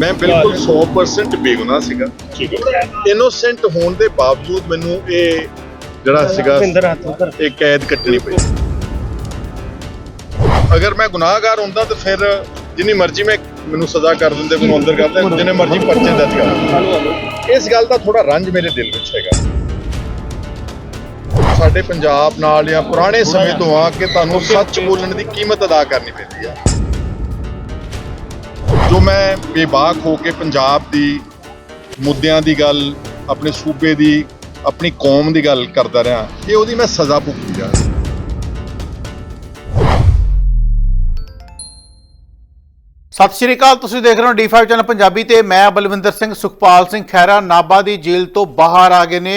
ਮੈਂ ਬਿਲਕੁਲ 100% ਬੇਗੁਨਾਹ ਸੀਗਾ। ਠੀਕ ਹੈ। ਇਨੋਸੈਂਟ ਹੋਣ ਦੇ ਬਾਵਜੂਦ ਮੈਨੂੰ ਇਹ ਜਿਹੜਾ ਸੀਗਾ ਇਹ ਕੈਦ ਕੱਟਣੀ ਪਈ। ਅਗਰ ਮੈਂ ਗੁਨਾਹਗਾਰ ਹੁੰਦਾ ਤਾਂ ਫਿਰ ਜਿੰਨੀ ਮਰਜ਼ੀ ਮੈਂ ਮੈਨੂੰ ਸਜ਼ਾ ਕਰ ਦਿੰਦੇ ਮੈਨੂੰ ਅੰਦਰ ਕਰ ਦਿੰਦੇ ਜਿੰਨੇ ਮਰਜ਼ੀ ਪਰਚੇ ਦਰਜ ਕਰ। ਇਸ ਗੱਲ ਦਾ ਥੋੜਾ ਰੰਜ ਮੇਰੇ ਦਿਲ ਵਿੱਚ ਹੈਗਾ। ਸਾਡੇ ਪੰਜਾਬ ਨਾਲ ਜਾਂ ਪੁਰਾਣੇ ਸਮੇਂ ਤੋਂ ਆ ਕਿ ਤੁਹਾਨੂੰ ਸੱਚ ਬੋਲਣ ਦੀ ਕੀਮਤ ਅਦਾ ਕਰਨੀ ਪੈਂਦੀ ਆ। ਜੋ ਮੈਂ ਬੇਬਾਕ ਹੋ ਕੇ ਪੰਜਾਬ ਦੀ ਮੁੱਦਿਆਂ ਦੀ ਗੱਲ, ਆਪਣੇ ਸੂਬੇ ਦੀ, ਆਪਣੀ ਕੌਮ ਦੀ ਗੱਲ ਕਰਦਾ ਰਿਹਾ, ਇਹ ਉਹਦੀ ਮੈਂ ਸਜ਼ਾ ਭੁਗਤੀ ਜਾ ਸਤਿ ਸ਼੍ਰੀ ਅਕਾਲ ਤੁਸੀਂ ਦੇਖ ਰਹੇ ਹੋ D5 ਚੈਨਲ ਪੰਜਾਬੀ ਤੇ ਮੈਂ ਬਲਵਿੰਦਰ ਸਿੰਘ ਸੁਖਪਾਲ ਸਿੰਘ ਖਹਿਰਾ ਨਾਬਾ ਦੀ ਜੇਲ੍ਹ ਤੋਂ ਬਾਹਰ ਆ ਗਏ ਨੇ।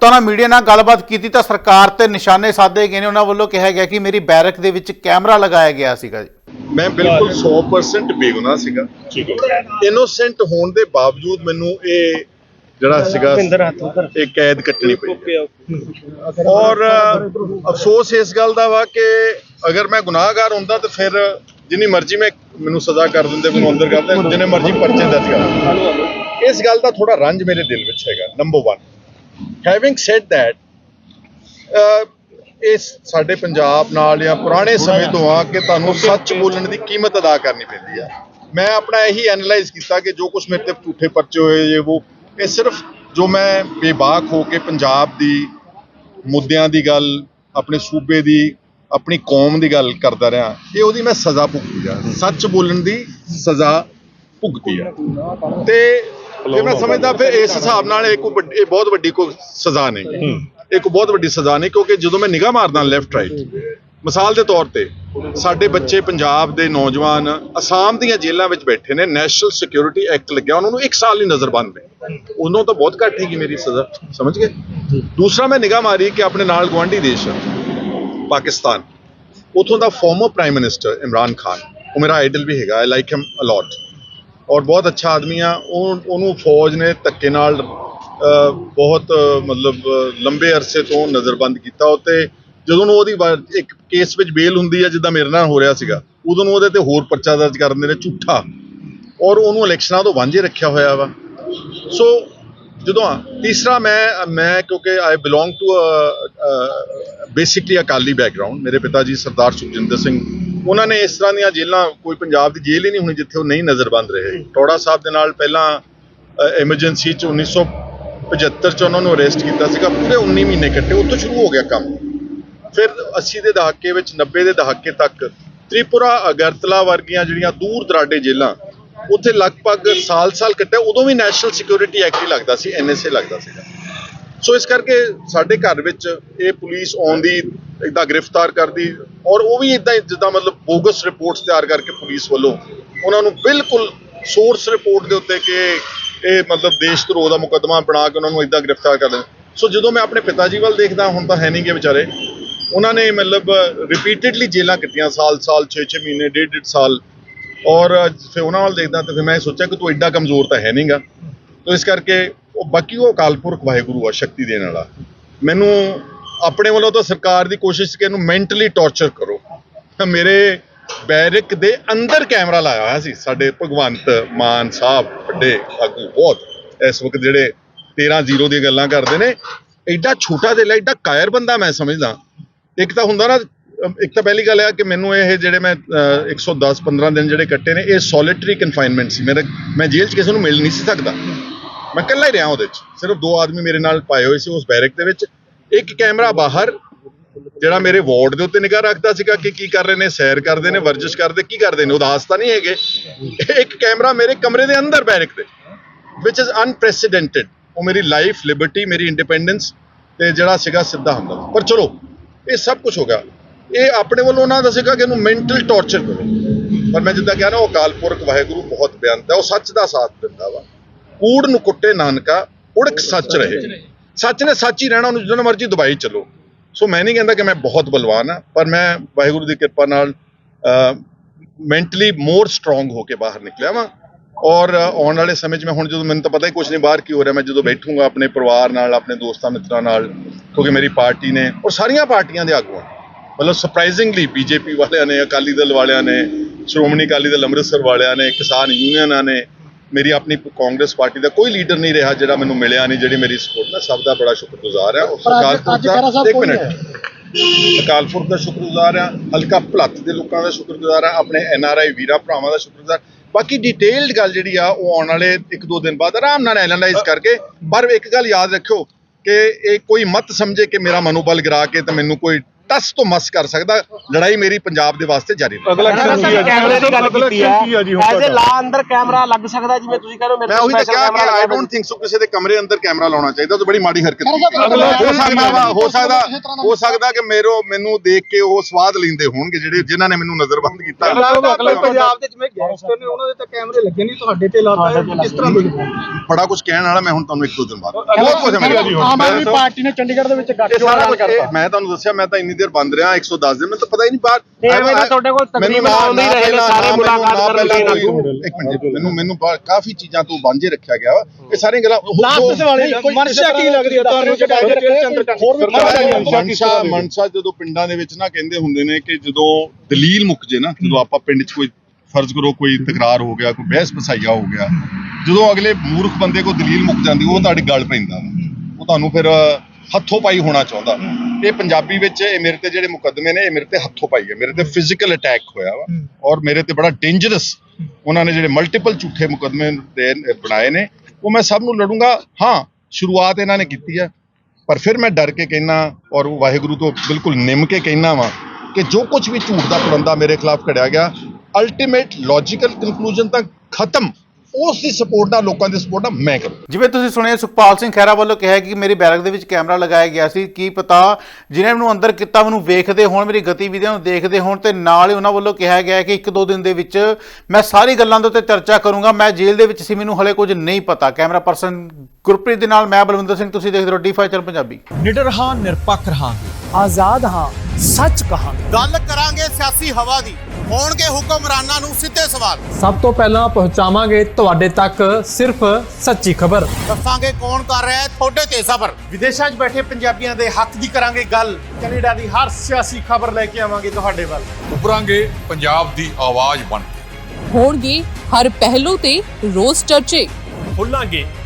ਤਾਂ ਉਹਨਾਂ ਮੀਡੀਆ ਨਾਲ ਗੱਲਬਾਤ ਕੀਤੀ ਤਾਂ ਸਰਕਾਰ ਤੇ ਨਿਸ਼ਾਨੇ ਸਾਧੇ ਗਏ ਨੇ। ਉਹਨਾਂ ਵੱਲੋਂ ਕਿਹਾ ਗਿਆ ਕਿ ਮੇਰੀ ਬੈਰਕ ਦੇ ਵਿੱਚ ਕੈਮਰਾ ਲਗਾਇਆ ਗਿਆ ਸੀਗਾ ਜੀ। ਮੈਂ ਬਿਲਕੁਲ 100% ਬੇਗੁਨਾਹ ਸੀਗਾ। ਠੀਕ ਹੈ ਇਨੋਸੈਂਟ ਹੋਣ ਦੇ ਬਾਵਜੂਦ ਮੈਨੂੰ ਇਹ ਜਿਹੜਾ ਸੀਗਾ ਇਹ ਕੈਦ ਕੱਟਣੀ ਪਈ। ਔਰ ਅਫਸੋਸ ਇਸ ਗੱਲ ਦਾ ਵਾ ਕਿ ਅਗਰ ਮੈਂ ਗੁਨਾਹਗਾਰ ਹੁੰਦਾ ਤਾਂ ਫਿਰ ਜਿੰਨੀ ਮਰਜ਼ੀ ਮੈਂ ਮੈਨੂੰ ਸਜ਼ਾ ਕਰ ਦਿੰਦੇ ਮੈਨੂੰ ਅੰਦਰ ਕਰ ਦਿੰਦੇ ਜਿੰਨੇ ਮਰਜ਼ੀ ਪਰਚੇ ਦਰਜ ਕਰ। ਇਸ ਗੱਲ ਦਾ ਥੋੜਾ ਰੰਜ ਮੇਰੇ ਦਿਲ ਵਿੱਚ ਹੈਗਾ ਨੰਬਰ 1 ਹੈਵਿੰਗ ਸੈਡ ਥੈਟ ਇਸ ਸਾਡੇ ਪੰਜਾਬ ਨਾਲ ਜਾਂ ਪੁਰਾਣੇ ਸਮੇਂ ਤੋਂ ਆ ਕਿ ਤੁਹਾਨੂੰ ਸੱਚ ਬੋਲਣ ਦੀ ਕੀਮਤ ਅਦਾ ਕਰਨੀ ਪੈਂਦੀ ਆ। ਮੈਂ ਆਪਣਾ ਇਹੀ ਐਨਲਾਈਜ਼ ਕੀਤਾ ਕਿ ਜੋ ਕੁਝ ਮੇਰੇ ਤੇ ਝੂਠੇ ਪਰਚੇ ਹੋਏ ਇਹ ਉਹ ਇਹ ਸਿਰਫ ਜੋ ਮੈਂ ਬੇਬਾਕ ਹੋ ਕੇ ਪੰਜਾਬ ਦੀ ਮੁੱਦਿਆਂ ਦੀ ਗੱਲ ਆਪਣੇ ਸੂਬੇ ਦੀ ਆਪਣੀ ਕੌਮ ਦੀ ਗੱਲ ਕਰਦਾ ਰਿਹਾ ਇਹ ਉਹਦੀ ਮੈਂ ਸਜ਼ਾ ਭੁਗਤੀ ਆ। ਸੱਚ ਬੋਲਣ ਦੀ ਸਜ਼ਾ ਭੁਗਤੀ ਆ। ਤੇ ਫਿਰ ਮੈਂ ਸਮਝਦਾ ਫਿਰ ਇਸ ਹਿਸਾਬ ਨਾਲ ਇਹ ਕੋਈ ਇਹ ਬਹੁਤ ਵੱਡੀ ਕੋਈ ਸਜ਼ਾ ਨਹੀਂ। ਇਹ ਕੋਈ ਬਹੁਤ ਵੱਡੀ ਸਜ਼ਾ ਨਹੀਂ ਕਿਉਂਕਿ ਜਦੋਂ ਮੈਂ ਨਿਗਾਹ ਮਾਰਦਾ ਲੈਫਟ ਰਾਈਟ ਮਿਸਾਲ ਦੇ ਤੌਰ ਤੇ ਸਾਡੇ ਬੱਚੇ ਪੰਜਾਬ ਦੇ ਨੌਜਵਾਨ ਅਸਾਮ ਦੀਆਂ ਜੇਲ੍ਹਾਂ ਵਿੱਚ ਬੈਠੇ ਨੇ ਨੈਸ਼ਨਲ ਸਿਕਿਉਰਿਟੀ ਐਕਟ ਲੱਗਿਆ ਉਹਨਾਂ ਨੂੰ 1 ਸਾਲ ਹੀ ਨਜ਼ਰਬੰਦ ਨੇ। ਉਦੋਂ ਤਾਂ ਬਹੁਤ ਘੱਟ ਹੈਗੀ ਮੇਰੀ ਸਜ਼ਾ ਸਮਝ ਗਏ? ਦੂਸਰਾ ਮੈਂ ਨਿਗਾਹ ਮਾਰੀ ਕਿ ਆਪਣੇ ਨਾਲ ਗਵਾਂਢੀ ਦੇਸ਼ ਪਾਕਿਸਤਾਨ। ਉਥੋਂ ਦਾ former prime minister Imran Khan, ਉਹ ਮੇਰਾ ਆਈਡਲ ਵੀ ਹੈਗਾ ਆਈ ਲਾਈਕ ਹਿਮ ਅਲੋਟ ਔਰ ਬਹੁਤ ਅੱਛਾ ਆਦਮੀ ਆ, ਉਹ, ਉਹਨੂੰ ਫੌਜ ਨੇ ਧੱਕੇ ਨਾਲ ਬਹੁਤ, ਮਤਲਬ, ਲੰਬੇ ਅਰਸੇ ਤੋਂ ਨਜ਼ਰਬੰਦ ਕੀਤਾ। ਉੱਤੇ ਜਦੋਂ ਨੂੰ ਉਹਦੀ ਵਾ- ਇੱਕ ਕੇਸ ਵਿੱਚ ਬੇਲ ਹੁੰਦੀ ਹੈ ਜਿੱਦਾਂ ਮੇਰੇ ਨਾਲ ਹੋ ਰਿਹਾ ਸੀਗਾ, ਉਦੋਂ ਨੂੰ ਉਹਦੇ ਤੇ ਹੋਰ ਪਰਚਾ ਦਰਜ ਕਰ ਦਿੰਦੇ ਨੇ ਝੂਠਾ। ਔਰ ਉਹਨੂੰ ਇਲੈਕਸ਼ਨਾਂ ਤੋਂ ਵਾਂਝੇ ਰੱਖਿਆ ਹੋਇਆ ਵਾ। ਸੋ ਜਦੋਂ ਆ, ਤੀਸਰਾ ਮੈਂ ਮੈਂ ਕਿਉਂਕਿ I belong to basically Akali background ਮੇਰੇ ਪਿਤਾ ਜੀ ਸਰਦਾਰ ਸੁਖਜਿੰਦਰ ਸਿੰਘ, ਉਹਨਾਂ ਨੇ ਇਸ ਤਰ੍ਹਾਂ ਦੀਆਂ ਜੇਲ੍ਹਾਂ, ਕੋਈ ਪੰਜਾਬ ਦੀ ਜੇਲ੍ਹ ਹੀ ਨਹੀਂ ਹੋਣੀ ਜਿੱਥੇ ਉਹ ਨਹੀਂ ਨਜ਼ਰਬੰਦ ਰਹੇ। ਟੋੜਾ ਸਾਹਿਬ ਦੇ ਨਾਲ ਪਹਿਲਾਂ ਐਮਰਜੈਂਸੀ ਚ 1975 ਚ ਉਹਨਾਂ ਨੂੰ ਅਰੈਸਟ ਕੀਤਾ ਸੀਗਾ, ਪੂਰੇ 19 ਮਹੀਨੇ ਕੱਟੇ, ਉੱਥੋਂ ਸ਼ੁਰੂ ਹੋ ਗਿਆ ਕੰਮ। ਫਿਰ 80 ਦੇ ਦਹਾਕੇ ਵਿੱਚ 90 ਦੇ ਦਹਾਕੇ ਤੱਕ, ਤ੍ਰਿਪੁਰਾ ਅਗਰਤਲਾ ਵਰਗੀਆਂ ਜਿਹੜੀਆਂ ਦੂਰ ਦਰਾਡੇ ਜੇਲ੍ਹਾਂ ਉੱਥੇ ਲਗਭਗ ਸਾਲ-ਸਾਲ ਕੱਟਿਆ। ਉਦੋਂ ਵੀ ਨੈਸ਼ਨਲ ਸਿਕਿਉਰਿਟੀ ਐਕਟ ਹੀ ਲੱਗਦਾ ਸੀ ਐਨਐਸਏ ਲੱਗਦਾ ਸੀਗਾ। ਸੋ ਇਸ ਕਰਕੇ ਸਾਡੇ ਘਰ ਵਿੱਚ ਇਹ ਪੁਲਿਸ ਆਉਂਦੀ ਇਦਾਂ ਗ੍ਰਿਫਤਾਰ ਕਰਦੀ ਔਰ ਉਹ ਵੀ ਇਦਾਂ ਜਿੱਦਾਂ ਮਤਲਬ ਬੋਗਸ ਰਿਪੋਰਟਸ ਤਿਆਰ ਕਰਕੇ ਪੁਲਿਸ ਵੱਲੋਂ ਉਹਨਾਂ ਨੂੰ ਬਿਲਕੁਲ ਸੋਰਸ ਰਿਪੋਰਟ ਦੇ ਉੱਤੇ ਕਿ ਇਹ ਮਤਲਬ ਦੇਸ਼ ਧਰੋਹ ਦਾ ਮੁਕੱਦਮਾ ਬਣਾ ਕੇ ਉਹਨਾਂ ਨੂੰ ਇਦਾਂ ਗ੍ਰਿਫਤਾਰ ਕਰ ਲੈਂਦੇ ਸੋ ਜਦੋਂ ਮੈਂ ਆਪਣੇ ਪਿਤਾ ਜੀ ਵੱਲ ਦੇਖਦਾ, ਹੁਣ ਤਾਂ ਹੈ ਨਹੀਂ ਗੇ ਵਿਚਾਰੇ। ਉਹਨਾਂ ਨੇ ਮਤਲਬ ਰਿਪੀਟਿਡਲੀ ਜੇਲਾਂ ਕੱਟੀਆਂ ਸਾਲ ਸਾਲ 6-6 ਮਹੀਨੇ ਡੇਢ ਡੇਢ ਸਾਲ। ਔਰ ਫਿਰ ਉਹਨਾਂ ਵੱਲ ਦੇਖਦਾ ਤਾਂ ਫਿਰ ਮੈਂ ਸੋਚਿਆ ਕਿ ਤੂੰ ਐਡਾ ਕਮਜ਼ੋਰ ਤਾਂ ਹੈ ਨਹੀਂਗਾ। ਤੋ ਇਸ ਕਰਕੇ ਉਹ ਬਾਕੀ ਉਹ ਅਕਾਲ ਪੁਰਖ ਵਾਹਿਗੁਰੂ ਆ ਸ਼ਕਤੀ ਦੇਣ ਵਾਲਾ। ਮੈਨੂੰ ਆਪਣੇ ਵੱਲੋਂ ਤਾਂ ਸਰਕਾਰ ਦੀ ਕੋਸ਼ਿਸ਼ ਕਿ ਇਹਨੂੰ ਮੈਂਟਲੀ ਟੌਰਚਰ ਕਰੋ। ਮੇਰੇ ਬੈਰਿਕ ਦੇ ਅੰਦਰ ਕੈਮਰਾ ਲਾਇਆ ਹੋਇਆ ਸੀ। ਸਾਡੇ ਭਗਵੰਤ ਮਾਨ ਸਾਹਿਬ, ਵੱਡੇ ਆਗੂ ਬਹੁਤ ਇਸ ਵਕਤ ਜਿਹੜੇ 13 ਜ਼ੀਰੋ ਦੀਆਂ ਗੱਲਾਂ ਕਰਦੇ ਨੇ। ਐਡਾ ਛੋਟਾ ਦਿਲ ਹੈ ਐਡਾ ਕਾਇਰ ਬੰਦਾ ਮੈਂ ਸਮਝਦਾ। ਇੱਕ ਤਾਂ ਹੁੰਦਾ ਨਾ ਇੱਕ ਤਾਂ ਪਹਿਲੀ ਗੱਲ ਹੈ ਕਿ ਮੈਨੂੰ ਇਹ ਜਿਹੜੇ ਮੈਂ ਅਹ, 110 15 ਦਿਨ ਜਿਹੜੇ ਕੱਟੇ ਨੇ ਇਹ ਸੋਲਿਟਰੀ ਕਨਫਾਈਨਮੈਂਟ ਸੀ। ਮੇਰੇ ਮੈਂ ਜੇਲ੍ਹ 'ਚ ਕਿਸੇ ਨੂੰ ਮਿਲ ਨਹੀਂ ਸੀ ਸਕਦਾ। ਮੈਂ ਇਕੱਲਾ ਹੀ ਰਿਹਾ ਉਹਦੇ 'ਚ। ਸਿਰਫ ਦੋ ਆਦਮੀ ਮੇਰੇ ਨਾਲ ਪਾਏ ਹੋਏ ਸੀ ਉਸ ਬੈਰਕ ਦੇ ਵਿੱਚ। ਇੱਕ ਕੈਮਰਾ ਬਾਹਰ ਜਿਹੜਾ ਮੇਰੇ ਵਾਰਡ ਦੇ ਉੱਤੇ ਨਿਗਾਹ ਰੱਖਦਾ ਸੀਗਾ ਕਿ ਕੀ ਕਰ ਰਹੇ ਨੇ ਸੈਰ ਕਰਦੇ ਨੇ ਵਰਜਿਸ਼ ਕਰਦੇ ਕੀ ਕਰਦੇ ਨੇ ਉਦਾਸ ਤਾਂ ਨਹੀਂ ਹੈਗੇ। ਇੱਕ ਕੈਮਰਾ ਮੇਰੇ ਕਮਰੇ ਦੇ ਅੰਦਰ ਬੈਰਕ ਦੇ ਵਿਚ ਇਜ਼ ਅਨਪ੍ਰੈਸੀਡੈਂਟਡ ਉਹ ਮੇਰੀ ਲਾਈਫ ਲਿਬਰਟੀ ਮੇਰੀ ਇੰਡੀਪੈਂਡੈਂਸ ਤੇ ਜਿਹੜਾ ਸੀਗਾ ਸਿੱਧਾ ਹੁੰਦਾ। ਪਰ ਚਲੋ ਇਹ ਸਭ ਕੁਝ ਹੋ ਗਿਆ। ਇਹ ਆਪਣੇ ਵੱਲੋਂ ਉਹਨਾਂ ਦਾ ਸੀਗਾ ਕਿ ਇਹਨੂੰ ਮੈਂਟਲ ਟੌਰਚਰ ਕਰੋ। ਪਰ ਮੈਂ ਜਿੱਦਾਂ ਕਿਹਾ ਨਾ, ਉਹ ਅਕਾਲ ਪੁਰਖ ਵਾਹਿਗੁਰੂ ਬਹੁਤ ਬਿਆਨਤ ਹੈ, ਉਹ ਸੱਚ ਦਾ ਸਾਥ ਦਿੰਦਾ ਵਾ। ਕੂੜ ਨੂੰ ਕੁੱਟੇ ਨਾਨਕਾ, ਉੜਕ ਸੱਚ ਰਹੇ। ਸੱਚ ਨੇ ਸੱਚ ਹੀ ਰਹਿਣਾ, ਉਹਨੂੰ ਜਦੋਂ ਮਰਜ਼ੀ ਦਬਾਈ ਚੱਲੋ। ਸੋ ਮੈਂ ਨਹੀਂ ਕਹਿੰਦਾ ਕਿ ਮੈਂ ਬਹੁਤ ਬਲਵਾਨ ਆ ਪਰ ਮੈਂ ਵਾਹਿਗੁਰੂ ਦੀ ਕਿਰਪਾ ਨਾਲ ਮੈਂਟਲੀ ਮੋਰ ਸਟਰੋਂਗ ਹੋ ਕੇ ਬਾਹਰ ਨਿਕਲਿਆ ਵਾਂ। ਔਰ ਆਉਣ ਵਾਲੇ ਸਮੇਂ 'ਚ ਮੈਂ ਹੁਣ ਜਦੋਂ, ਮੈਨੂੰ ਤਾਂ ਪਤਾ ਹੀ ਕੁਝ ਨਹੀਂ ਬਾਹਰ ਕੀ ਹੋ ਰਿਹਾ, ਮੈਂ ਜਦੋਂ ਬੈਠੂੰਗਾ ਆਪਣੇ ਪਰਿਵਾਰ ਨਾਲ, ਆਪਣੇ ਦੋਸਤਾਂ ਮਿੱਤਰਾਂ ਨਾਲ, ਕਿਉਂਕਿ ਮੇਰੀ ਪਾਰਟੀ ਨੇ, ਔਰ ਸਾਰੀਆਂ ਪਾਰਟੀਆਂ ਦੇ ਆਗੂਆਂ ਹਨ ਮਤਲਬ ਸਰਪ੍ਰਾਈਜ਼ਿੰਗਲੀ ਬੀਜੇਪੀ ਵਾਲਿਆਂ ਨੇ ਅਕਾਲੀ ਦਲ ਵਾਲਿਆਂ ਨੇ ਸ਼੍ਰੋਮਣੀ ਅਕਾਲੀ ਦਲ ਅੰਮ੍ਰਿਤਸਰ ਵਾਲਿਆਂ ਨੇ ਕਿਸਾਨ ਯੂਨੀਅਨਾਂ ਨੇ ਮੇਰੀ ਆਪਣੀ ਕਾਂਗਰਸ ਪਾਰਟੀ ਦਾ ਕੋਈ ਲੀਡਰ ਨਹੀਂ ਰਿਹਾ ਜਿਹੜਾ ਮੈਨੂੰ ਮਿਲਿਆ ਨਹੀਂ ਜਿਹੜੀ ਮੇਰੀ ਸਪੋਰਟ ਮੈਂ ਸਭ ਦਾ ਬੜਾ ਸ਼ੁਕਰਗੁਜ਼ਾਰ ਹਾਂ। ਖਹਿਰਾ ਸਾਹਿਬ ਇੱਕ ਕੋਈ ਮਿੰਟ। ਹੈ ਅਕਾਲਪੁਰ ਦਾ ਸ਼ੁਕਰਗੁਜ਼ਾਰ ਹਾਂ ਹਲਕਾ ਭਲੱਤ ਦੇ ਲੋਕਾਂ ਦਾ ਸ਼ੁਕਰਗੁਜ਼ਾਰ ਹਾਂ ਆਪਣੇ ਐਨ ਆਰ ਆਈ ਵੀਰਾ ਭਰਾਵਾਂ ਦਾ ਸ਼ੁਕਰਗੁਜ਼ਾਰ ਬਾਕੀ ਡਿਟੇਲਡ ਗੱਲ ਜਿਹੜੀ ਆ ਉਹ ਆਉਣ ਵਾਲੇ ਇੱਕ ਦੋ ਦਿਨ ਬਾਅਦ ਆਰਾਮ ਨਾਲ ਐਨਾਲਾਈਜ਼ ਕਰਕੇ ਪਰ ਇੱਕ ਗੱਲ ਯਾਦ ਰੱਖਿਓ ਕਿ ਇਹ ਕੋਈ ਮਤ ਸਮਝੇ ਕਿ ਮੇਰਾ ਮਨੋਬਲ ਗਿਰਾ ਕੇ ਤਾਂ ਮੈਨੂੰ ਕੋਈ ਟਸ ਤੋਂ ਮਸ ਕਰ ਸਕਦਾ ਲੜਾਈ ਮੇਰੀ ਪੰਜਾਬ ਦੇ ਵਾਸਤੇ ਜਾਰੀ ਰਹੇਗੀ। ਅਗਲਾ ਖਹਿਰਾ ਐਕਸ਼ਨ ਕੀ ਸਾਹਿਬ ਹੈ ਕੈਮਰੇ ਦੀ ਗੱਲ ਕੀਤੀ ਹੈ। As uh? ਲਾ ਅੰਦਰ ਕੈਮਰਾ ਲੱਗ ਸਕਦਾ ਜਿਵੇਂ ਤੁਸੀਂ ਕਹਿੰਦੇ ਹੋ ਮੇਰੇ ਮੈਂ ਉਹੀ ਤਾਂ ਕਿਹਾ ਕਿ ਆਈ ਡੋਨਟ ਥਿੰਕ ਸੋ ਕਿਸੇ ਦੇ ਕਮਰੇ ਅੰਦਰ ਕੈਮਰਾ ਲਾਉਣਾ ਚਾਹੀਦਾ ਉਹ ਤਾਂ ਬੜੀ ਮਾੜੀ ਹਰਕਤ ਹੋ। ਸਕਦਾ ਹੋ ਸਕਦਾ ਹੋ ਕਿ ਮੇਰੋ ਮੈਨੂੰ ਦੇਖ ਕੇ ਉਹ ਸਵਾਦ ਲੈਂਦੇ ਹੋਣਗੇ ਜਿਹੜੇ ਜਿਨ੍ਹਾਂ ਨੇ ਮੈਨੂੰ ਨਜ਼ਰਬੰਦ ਕੀਤਾ। ਅਗਲੇ ਪੰਜਾਬ ਦੇ ਜਿਵੇਂ ਗੈਂਗਸਟਰ ਨੇ ਉਹਨਾਂ ਦੇ ਤਾਂ ਕੈਮਰੇ ਲੱਗੇ ਨਹੀਂ ਤੁਹਾਡੇ ਤੇ ਲਾਤਾ ਹੈ ਕਿਸ ਤਰ੍ਹਾਂ ਦੇ ਬੜਾ ਕੁਝ ਕਹਿਣ ਵਾਲਾ ਮੈਂ ਹੁਣ ਤੁਹਾਨੂੰ ਇੱਕ ਦੋ ਦਿਨ ਬਾਅਦ। ਬਹੁਤ ਕੁਝ ਕੋਲ। ਆਮ ਆਦਮੀ ਪਾਰਟੀ ਨੇ ਚੰਡੀਗੜ੍ਹ ਦੇ ਵਿੱਚ ਗੱਠਜੋੜ ਮੈਂ ਤੁਹਾਨੂੰ ਦੱਸਿਆ ਮੈਂ ਤਾਂ ਇੰਨੀ ਦੇਰ ਬੰਦ ਰਿਹਾ 110 ਦਿਨ ਮੈਨੂੰ ਤਾਂ ਪਤਾ ਹੀ ਨਹੀਂ ਬਾਹਰ ਨਹੀਂ, ਐਵੇਂ ਤਾਂ ਤੁਹਾਡੇ ਕੋਲ ਮੈਨੂੰ ਤਕਰੀਬਨ ਨਾ- ਆਉਂਦੇ ਹੀ ਨਾ ਰਹੇ ਨੇ, ਪਹਿਲਾਂ- ਸਾਰੇ ਨਾ ਮੈਨੂੰ- ਮੁਲਾਕਾਤ ਨਾ ਕਰਨ ਪਹਿਲਾਂ ਲਈ ਕੋਈ- ਲੱਗੂ। ਇੱਕ ਮਿੰਟ ਮੈਨੂੰ ਕਾਫੀ ਚੀਜ਼ਾਂ ਤੋਂ ਵਾਂਝੇ ਰੱਖਿਆ ਗਿਆ ਵਾ ਇਹ ਸਾਰੀਆਂ ਗੱਲਾਂ ਲਾਸਟ ਸਵਾਲ ਮਨਸ਼ਾ ਕੀ ਲੱਗਦੀ ਹੈ ਤੁਹਾਨੂੰ ਜਿਹੜਾ ਮਨਸ਼ਾ ਮਨਸ਼ਾ ਜਦੋਂ ਪਿੰਡਾਂ ਦੇ ਵਿੱਚ ਨਾ ਕਹਿੰਦੇ ਹੁੰਦੇ ਨੇ ਕਿ ਜਦੋਂ ਦਲੀਲ ਮੁੱਕ ਜੇ ਨਾ ਜਦੋਂ ਆਪਾਂ ਪਿੰਡ 'ਚ ਕੋਈ ਫਰਜ਼ ਕਰੋ ਕੋਈ ਤਕਰਾਰ ਹੋ ਗਿਆ ਕੋਈ ਬਹਿਸ ਪਸਾਈਆ ਹੋ ਗਿਆ ਜਦੋਂ ਅਗਲੇ ਮੂਰਖ ਬੰਦੇ ਕੋ ਦਲੀਲ ਮੁੱਕ ਜਾਂਦੀ ਉਹ ਤੁਹਾਡੀ ਗੱਲ ਪੈਂਦਾ। ਉਹ ਤੁਹਾਨੂੰ ਫਿਰ ਹੱਥੋਂ ਪਾਈ ਹੋਣਾ ਚਾਹੁੰਦਾ। ਇਹ ਪੰਜਾਬੀ ਵਿੱਚ ਇਹ ਮੇਰੇ ਤੇ ਜਿਹੜੇ ਮੁਕੱਦਮੇ ਨੇ ਇਹ ਮੇਰੇ ਤੇ ਹੱਥੋਂ ਪਾਈ ਹੈ। ਮੇਰੇ ਤੇ ਫਿਜ਼ੀਕਲ ਅਟੈਕ ਹੋਇਆ ਵਾ। ਔਰ ਮੇਰੇ ਤੇ ਬੜਾ ਡੇਂਜਰਸ ਉਹਨਾਂ ਨੇ ਜਿਹੜੇ ਮਲਟੀਪਲ ਝੂਠੇ ਮੁਕੱਦਮੇ ਦੇ ਬਣਾਏ ਨੇ। ਉਹ ਮੈਂ ਸਭ ਨੂੰ ਲੜੂੰਗਾ। ਹਾਂ ਸ਼ੁਰੂਆਤ ਇਹਨਾਂ ਨੇ ਕੀਤੀ ਹੈ। ਪਰ ਫਿਰ ਮੈਂ ਡਰ ਕੇ ਕਹਿਣਾ ਔਰ ਵਾਹਿਗੁਰੂ ਤੋਂ ਬਿਲਕੁਲ ਨਿਮ ਕੇ ਕਹਿਣਾ ਵਾਂ ਕਿ ਜੋ ਕੁਝ ਵੀ ਝੂਠ ਦਾ ਪਰੰਦਾ ਮੇਰੇ ਖਿਲਾਫ ਘੜਿਆ ਗਿਆ ਅਲਟੀਮੇਟ ਲੌਜੀਕਲ ਕਨਕਲੂਜਨ ਤੱਕ ਖਤਮ। ਉਸ ਦੀ ਸਪੋਰਟ ਦਾ ਲੋਕਾਂ ਦੀ ਸਪੋਰਟ ਨਾਲ ਮੈਂ ਕਰੂੰ। ਜਿਵੇਂ ਤੁਸੀਂ ਸੁਣਿਆ, ਸੁਖਪਾਲ ਸਿੰਘ ਖਹਿਰਾ ਵੱਲੋਂ ਕਿਹਾ ਕਿ ਮੇਰੀ ਬੈਰਕ ਦੇ ਵਿੱਚ ਕੈਮਰਾ ਲਗਾਇਆ ਗਿਆ ਸੀ। ਕੀ ਪਤਾ ਜਿਨ੍ਹਾਂ ਮੈਨੂੰ ਅੰਦਰ ਕੀਤਾ, ਮੈਨੂੰ ਵੇਖਦੇ ਹੋਣ, ਮੇਰੀ ਗਤੀਵਿਧੀਆਂ ਨੂੰ ਦੇਖਦੇ ਹੋਣ ਤੇ ਨਾਲ ਹੀ ਉਹਨਾਂ ਵੱਲੋਂ ਕਿਹਾ ਗਿਆ ਕਿ ਇੱਕ ਦੋ ਦਿਨ ਦੇ ਵਿੱਚ ਮੈਂ ਸਾਰੀ ਗੱਲਾਂ ਦੇ ਉੱਤੇ ਚਰਚਾ ਕਰੂੰਗਾ। ਮੈਂ ਜੇਲ੍ਹ ਦੇ ਵਿੱਚ ਸੀ, ਮੈਨੂੰ ਹਲੇ ਕੁਝ ਨਹੀਂ ਪਤਾ। ਕੈਮਰਾ ਪਰਸਨ ਗੁਰਪ੍ਰੀਤ ਦੇ ਨਾਲ ਮੈਂ ਬਲਵਿੰਦਰ ਸਿੰਘ ਤੁਸੀਂ ਦੇਖਦੇ ਰਹੋ ਡੀ5 ਚੈਨਲ ਪੰਜਾਬੀ। ਨਿਡਰ ਹਾਂ ਨਿਰਪੱਖ ਰਹਾਂਗੇ। ਆਜ਼ਾਦ ਹਾਂ ਸੱਚ ਕਹਾਂਗੇ। ਗੱਲ ਕਰਾਂਗੇ ਸਿਆਸੀ ਹਵਾ ਦੀ। ਹੋਣਗੇ ਹੁਕਮਰਾਨਾਂ ਨੂੰ ਸਿੱਧੇ ਸਵਾਲ। ਸਭ ਤੋਂ ਪਹਿਲਾਂ ਪਹੁੰਚਾਵਾਂਗੇ ਤੁਹਾਡੇ ਤੱਕ ਸਿਰਫ ਸੱਚੀ ਖਬਰ। ਦੱਸਾਂਗੇ ਕੌਣ ਕਰ ਰਿਹਾ ਹੈ ਤੁਹਾਡੇ ਤੇ ਸਬਰ ਵਿਦੇਸ਼ਾਂ 'ਚ ਬੈਠੇ ਪੰਜਾਬੀਆਂ ਦੇ ਹੱਕ ਦੀ ਕਰਾਂਗੇ ਗੱਲ। ਕੈਨੇਡਾ ਦੀ ਹਰ ਸਿਆਸੀ ਖਬਰ ਲੈ ਕੇ ਆਵਾਂਗੇ ਤੁਹਾਡੇ ਵੱਲ। ਉਭਰਾਂਗੇ ਪੰਜਾਬ ਦੀ ਆਵਾਜ਼ ਬਣ ਹੋਣਗੇ ਹਰ ਪਹਿਲੂ ਤੇ ਰੋਜ਼ ਚਰਚੇ। ਖੋਲਾਂਗੇ